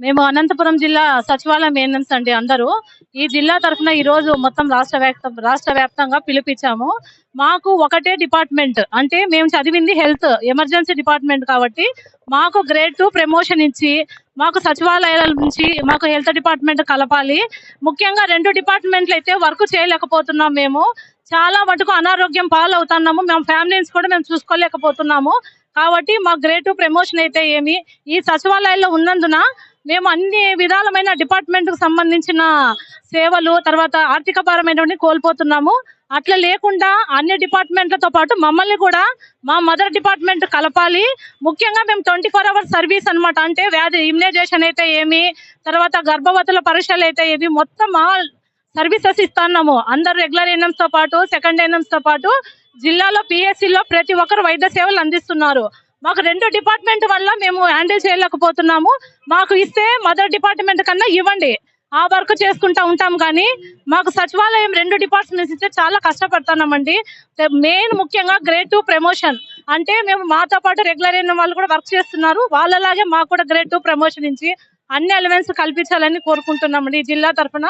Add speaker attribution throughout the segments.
Speaker 1: మేము అనంతపురం జిల్లా సచివాలయం ఏఎన్ఎంస్ అండి అందరూ. ఈ జిల్లా తరఫున ఈ రోజు మొత్తం రాష్ట్ర వ్యాప్త రాష్ట్ర వ్యాప్తంగా పిలిపించాము. మాకు ఒకటే డిపార్ట్మెంట్ అంటే మేము చదివింది హెల్త్ ఎమర్జెన్సీ డిపార్ట్మెంట్ కాబట్టి మాకు గ్రేడ్ టూ ప్రమోషన్ ఇచ్చి మాకు సచివాలయాల నుంచి మాకు హెల్త్ డిపార్ట్మెంట్ కలపాలి. ముఖ్యంగా రెండు డిపార్ట్మెంట్లు అయితే వర్క్ చేయలేకపోతున్నాం మేము. చాలా మటుకు అనారోగ్యం పాలవుతున్నాము. మేము ఫ్యామిలీస్ కూడా మేము చూసుకోలేకపోతున్నాము. కాబట్టి మా గ్రేడ్ ప్రమోషన్ అయితే ఏమి ఈ సచివాలయాల్లో ఉన్నందున మేము అన్ని విధాలమైన డిపార్ట్మెంట్కు సంబంధించిన సేవలు తర్వాత ఆర్థిక పరమైనవి కోల్పోతున్నాము. అట్లా లేకుండా అన్ని డిపార్ట్మెంట్లతో పాటు మమ్మల్ని కూడా మా మదర్ డిపార్ట్మెంట్ కలపాలి. ముఖ్యంగా మేము ట్వంటీ ఫోర్ అవర్స్ సర్వీస్ అన్నమాట. అంటే వ్యాధి ఇమ్యునైజేషన్ అయితే ఏమి తర్వాత గర్భవతుల పరీక్షలు అయితే ఏవి మొత్తం సర్వీసెస్ ఇస్తున్నాము. అందరు రెగ్యులర్ ఎన్ఎంస్తో పాటు సెకండ్ ఎన్ఎంస్తో పాటు జిల్లాలో పిఎస్సిలో ప్రతి ఒక్కరు వైద్య సేవలు అందిస్తున్నారు. మాకు రెండు డిపార్ట్మెంట్ వల్ల మేము హ్యాండిల్ చేయలేకపోతున్నాము. మాకు ఇస్తే మదర్ డిపార్ట్మెంట్ కన్నా ఇవ్వండి. ఆ వర్క్ చేసుకుంటా ఉంటాం కానీ మాకు సచివాలయం రెండు డిపార్ట్మెంట్స్ ఇస్తే చాలా కష్టపడుతున్నామండి. మెయిన్ ముఖ్యంగా గ్రేడ్ టూ ప్రమోషన్. అంటే మేము మాతో పాటు రెగ్యులర్ అయిన వాళ్ళు కూడా వర్క్ చేస్తున్నారు. వాళ్ళలాగే మాకు కూడా గ్రేడ్ టూ ప్రమోషన్ ఇచ్చి అన్ని ఎలిమెంట్స్ కల్పించాలని కోరుకుంటున్నామండి జిల్లా తరఫున.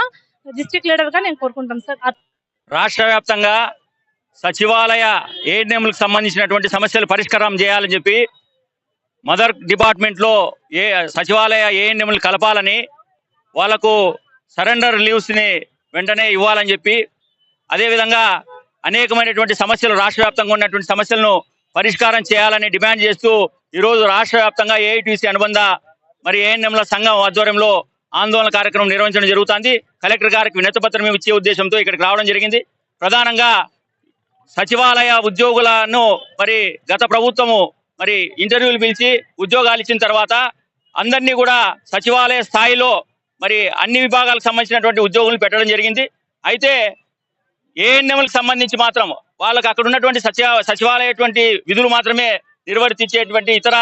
Speaker 1: డిస్ట్రిక్ట్ లీడర్గా నేను కోరుకుంటాను సార్.
Speaker 2: రాష్ట్ర వ్యాప్తంగా సచివాలయ ఏఎన్ఎంలకు సంబంధించినటువంటి సమస్యలు పరిష్కారం చేయాలని చెప్పి మదర్ డిపార్ట్మెంట్లో ఏ సచివాలయ ఏఎన్ఎంలు కలపాలని వాళ్ళకు సరెండర్ లీవ్స్ని వెంటనే ఇవ్వాలని చెప్పి అదేవిధంగా అనేకమైనటువంటి సమస్యలు రాష్ట్ర వ్యాప్తంగా ఉన్నటువంటి సమస్యలను పరిష్కారం చేయాలని డిమాండ్ చేస్తూ ఈరోజు రాష్ట్ర వ్యాప్తంగా ఏఐటీసీ అనుబంధ మరి ఏఎన్ఎంల సంఘం ఆధ్వర్యంలో ఆందోళన కార్యక్రమం నిర్వహించడం జరుగుతుంది. కలెక్టర్ గారికి వినతి పత్రం ఇచ్చే ఉద్దేశంతో ఇక్కడికి రావడం జరిగింది. ప్రధానంగా సచివాలయ ఉద్యోగులను మరి గత ప్రభుత్వము మరి ఇంటర్వ్యూలు పిలిచి ఉద్యోగాలు ఇచ్చిన తర్వాత అందరినీ కూడా సచివాలయ స్థాయిలో మరి అన్ని విభాగాలకు సంబంధించినటువంటి ఉద్యోగులు పెట్టడం జరిగింది. అయితే ఏఎన్ఎంలకు సంబంధించి మాత్రం వాళ్ళకి అక్కడ ఉన్నటువంటి సచివ సచివాలయటువంటి విధులు మాత్రమే నిర్వర్తించేటువంటి ఇతర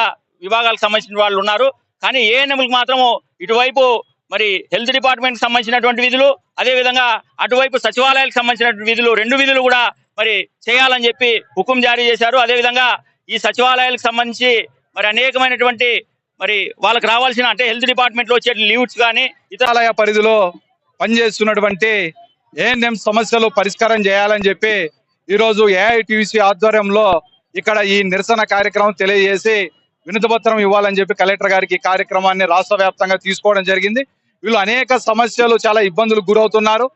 Speaker 2: విభాగాలకు సంబంధించిన వాళ్ళు ఉన్నారు. కానీ ఏఎన్ఎంలకు మాత్రము ఇటువైపు మరి హెల్త్ డిపార్ట్మెంట్ సంబంధించినటువంటి విధులు అదే విధంగా అటువైపు సచివాలయాలకు సంబంధించినటువంటి విధులు రెండు విధులు కూడా మరి చేయాలని చెప్పి హుకుం జారీ చేశారు. అదే విధంగా ఈ సచివాలయాలకు సంబంధించి మరి అనేకమైనటువంటి మరి వాళ్ళకి రావాల్సిన అంటే హెల్త్ డిపార్ట్మెంట్లో వచ్చే లీవ్స్ కానీ
Speaker 3: ఇతరాలయ పరిధిలో పనిచేస్తున్నటువంటి ఏఎన్ఎం సమస్యలు పరిష్కారం చేయాలని చెప్పి ఈరోజు ఏఐటీసీ ఆధ్వర్యంలో ఇక్కడ ఈ నిరసన కార్యక్రమం తెలియజేసి వినతిపత్రం ఇవ్వాలని చెప్పి కలెక్టర్ గారికి ఈ కార్యక్రమాన్ని రాష్ట్ర వ్యాప్తంగా తీసుకోవడం జరిగింది. వీళ్ళు అనేక సమస్యలు చాలా ఇబ్బందులు గురవుతున్నారు.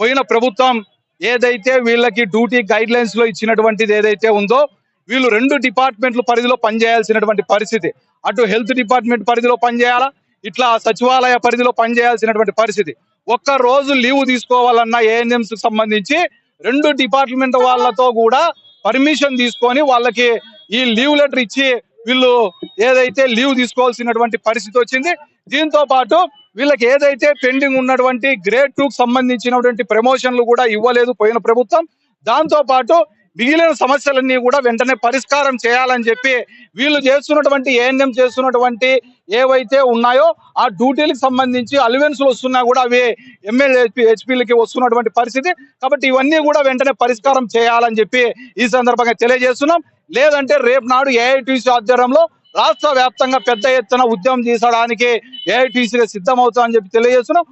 Speaker 3: పోయిన ప్రభుత్వం ఏదైతే వీళ్ళకి డ్యూటీ గైడ్ లైన్స్లో ఇచ్చినటువంటిది ఏదైతే ఉందో వీళ్ళు రెండు డిపార్ట్మెంట్ల పరిధిలో పనిచేయాల్సినటువంటి పరిస్థితి. అటు హెల్త్ డిపార్ట్మెంట్ పరిధిలో పనిచేయాలా ఇట్లా సచివాలయ పరిధిలో పనిచేయాల్సినటువంటి పరిస్థితి. ఒక్క రోజు లీవ్ తీసుకోవాలన్న ఏఎన్ఎంస్ సంబంధించి రెండు డిపార్ట్మెంట్ వాళ్ళతో కూడా పర్మిషన్ తీసుకొని వాళ్ళకి ఈ లీవ్ లెటర్ ఇచ్చి వీళ్ళు ఏదైతే లీవ్ తీసుకోవాల్సినటువంటి పరిస్థితి వచ్చింది దీంతో పాటు వీళ్ళకి ఏదైతే పెండింగ్ ఉన్నటువంటి గ్రేడ్ టూ సంబంధించినటువంటి ప్రమోషన్లు కూడా ఇవ్వలేదు పోయిన ప్రభుత్వం దాంతో పాటు మిగిలిన సమస్యలన్నీ కూడా వెంటనే పరిష్కారం చేయాలని చెప్పి వీళ్ళు చేస్తున్నటువంటి ఏఎన్ఎం చేస్తున్నటువంటి ఏవైతే ఉన్నాయో ఆ డ్యూటీలకు సంబంధించి అలివెన్స్ వస్తున్నా కూడా అవి ఎమ్మెల్యే హెచ్పీలకి వస్తున్నటువంటి పరిస్థితి. కాబట్టి ఇవన్నీ కూడా వెంటనే పరిష్కారం చేయాలని చెప్పి ఈ సందర్భంగా తెలియజేస్తున్నాం. లేదంటే రేపు నాడు ఏఐటీసీ ఆధ్వర్యంలో రాష్ట్ర వ్యాప్తంగా పెద్ద ఎత్తున ఉద్యమం తీసడానికి ఏఐటీసీగా సిద్ధమవుతామని చెప్పి తెలియజేస్తున్నాం.